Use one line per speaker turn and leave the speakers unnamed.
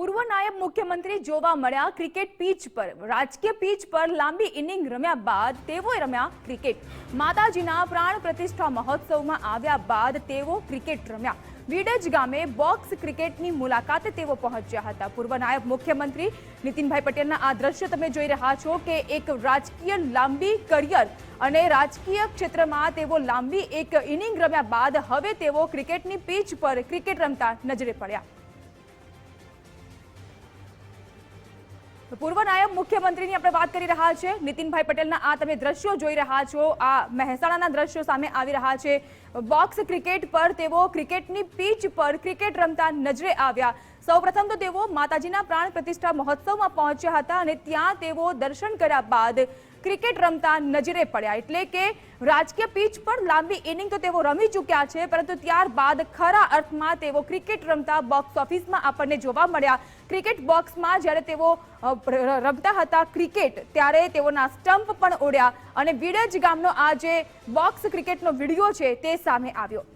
પૂર્વ નાયબ મુખ્યમંત્રી જોવા મળ્યા ક્રિકેટ પીચ પર. રાજકીય પીચ પર લાંબી ઇનિંગ રમ્યા બાદ તેઓએ રમ્યા ક્રિકેટ. માતાજીના પ્રાણ પ્રતિષ્ઠા મહોત્સવમાં આવ્યા બાદ તેઓ ક્રિકેટ રમ્યા. વિડજ ગામે બોક્સ ક્રિકેટની મુલાકાતે તેઓ પહોંચ્યા હતા. પૂર્વ નાયબ મુખ્યમંત્રી નીતિનભાઈ પટેલના આ દ્રશ્ય તમે જોઈ રહ્યા છો કે એક રાજકીય લાંબી કરિયર અને રાજકીય ક્ષેત્રમાં તેઓ લાંબી એક ઇનિંગ રમ્યા બાદ હવે તેઓ ક્રિકેટની પીચ પર ક્રિકેટ રમતા નજરે પડ્યા. પૂર્વ નાયબ મુખ્યમંત્રીની આપણે વાત કરી રહ્યા છે. નીતિનભાઈ પટેલના આ તમે દ્રશ્યો જોઈ રહ્યા છો. આ મહેસાણાના દ્રશ્યો સામે આવી રહ્યા છે. બોક્સ ક્રિકેટ પર તેઓ ક્રિકેટની પીચ પર ક્રિકેટ રમતા નજરે આવ્યા. સૌપ્રથમ તો તેઓ માતાજીના પ્રાણ પ્રતિષ્ઠા મહોત્સવમાં પહોંચ્યા હતા અને ત્યાં તેઓ દર્શન કર્યા બાદ ક્રિકેટ રમતા નજરે પડ્યા. એટલે કે રાજકીય પીચ પર લાંબી ઇનિંગ તો તેઓ રમી ચૂક્યા છે, પરંતુ ત્યારબાદ ખરા અર્થમાં તેઓ ક્રિકેટ રમતા બોક્સ ઓફિસમાં આપણને જોવા મળ્યા. ક્રિકેટ બોક્સમાં જ્યારે તેઓ રમતા હતા ક્રિકેટ, ત્યારે તેઓના સ્ટમ્પ પણ ઓડ્યા અને વિડજ ગામનો આ જે બોક્સ ક્રિકેટનો વીડિયો છે તે સામે આવ્યો.